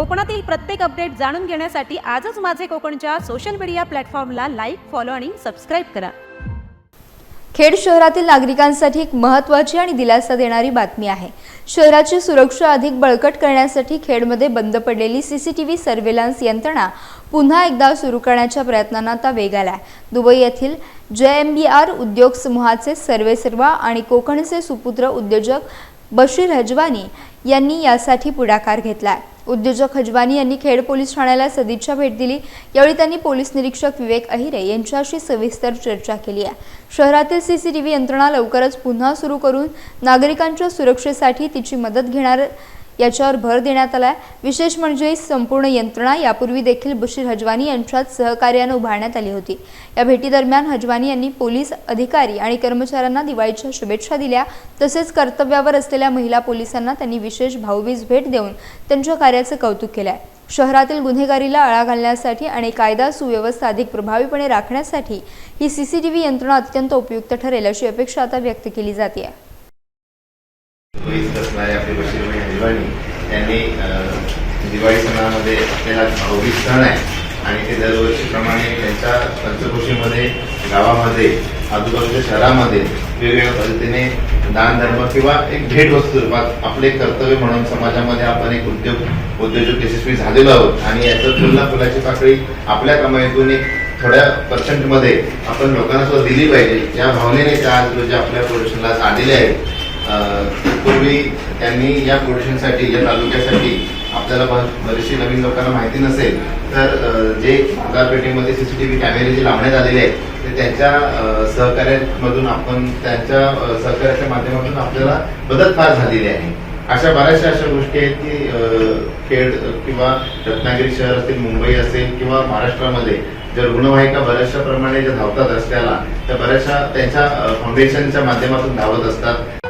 कोकणातील प्रत्येक अपडेट जाणून घेण्यासाठी आजच माझे कोकणच्या सोशल मीडिया प्लॅटफॉर्मला लाईक फॉलो आणि सबस्क्राईब करा. खेड शहरातील नागरिकांसाठी एक महत्त्वाची आणि दिलासा देणारी बातमी आहे. शहराची सुरक्षा अधिक बळकट करण्यासाठी खेडमध्ये बंद पडलेली C C T V surveillance यंत्रणा पुन्हा एकदा सुरू करण्याच्या प्रयत्नांना आता वेग आलाय. दुबई येथील जे एम बी आर उद्योग समूहाचे सर्वेसर्वा आणि कोकणचे सुपुत्र उद्योजक बशीर हजवानी यांनी यासाठी पुढाकार घेतला उद्योजक हजवानी यांनी खेड पोलीस ठाण्याला सदिच्छा भेट दिली. यावेळी त्यांनी पोलीस निरीक्षक विवेक अहिरे यांच्याशी सविस्तर चर्चा केली आहे. शहरातील सी सी टी व्ही यंत्रणा लवकरच पुन्हा सुरू करून नागरिकांच्या सुरक्षेसाठी तिची मदत घेणार याच्यावर भर देण्यात आला आहे विशेष म्हणजे संपूर्ण यंत्रणा यापूर्वी देखील बशीर हजवानी यांच्यात सहकार्यानं उभारण्यात आली होती. या भेटीदरम्यान हजवानी यांनी पोलीस अधिकारी आणि कर्मचाऱ्यांना दिवाळीच्या शुभेच्छा दिल्या. तसेच कर्तव्यावर असलेल्या महिला पोलिसांना त्यांनी विशेष भाऊबीज भेट देऊन त्यांच्या कार्याचं कौतुक केलं आहे शहरातील गुन्हेगारीला आळा घालण्यासाठी आणि कायदा सुव्यवस्था अधिक प्रभावीपणे राखण्यासाठी ही सीसीटीव्ही यंत्रणा अत्यंत उपयुक्त ठरेल अशी अपेक्षा आता व्यक्त केली जाते पोलीस असणारे आपले बशीरभाई हरिवाणी त्यांनी दिवाळी सणामध्ये आपल्याला भाऊबीज सण आहे. आणि ते दरवर्षीप्रमाणे त्यांच्या पंचकोशीमध्ये गावामध्ये आजूबाजूच्या शहरामध्ये वेगवेगळ्या पद्धतीने दान धर्म किंवा एक भेट वस्तू रूपात आपले कर्तव्य म्हणून समाजामध्ये आपण एक उद्योग उद्योजक यशस्वी झालेलो आहोत. आणि याचं तुलना फुलाची पाकळी आपल्या कमाईतून एक थोड्या पर्सेंटमध्ये आपण लोकांना सुद्धा दिली पाहिजे. ज्या भावनेने त्या आज रोजी आपल्या प्रोडक्शनला आलेले आहेत. पूर्वी त्यांनी या प्रोडक्शनसाठी या तालुक्यासाठी आपल्याला बरेचशी नवीन लोकांना माहिती नसेल तर जे बाजारपेठेमध्ये सीसीटीव्ही कॅमेरे जे लावण्यात आलेले आहेत ते त्यांच्या सहकार्यामधून आपण त्यांच्या सहकार्याच्या माध्यमातून आपल्याला मदत फार झालेली आहे. अशा बऱ्याचशा अशा गोष्टी आहेत की अं, खेड किंवा रत्नागिरी शहर असेल मुंबई असेल किंवा महाराष्ट्रामध्ये ज्या रुग्णवाहिका बऱ्याचशा प्रमाणे ज्या धावतात रस्त्याला त्या बऱ्याचशा त्यांच्या फाउंडेशनच्या माध्यमातून धावत असतात.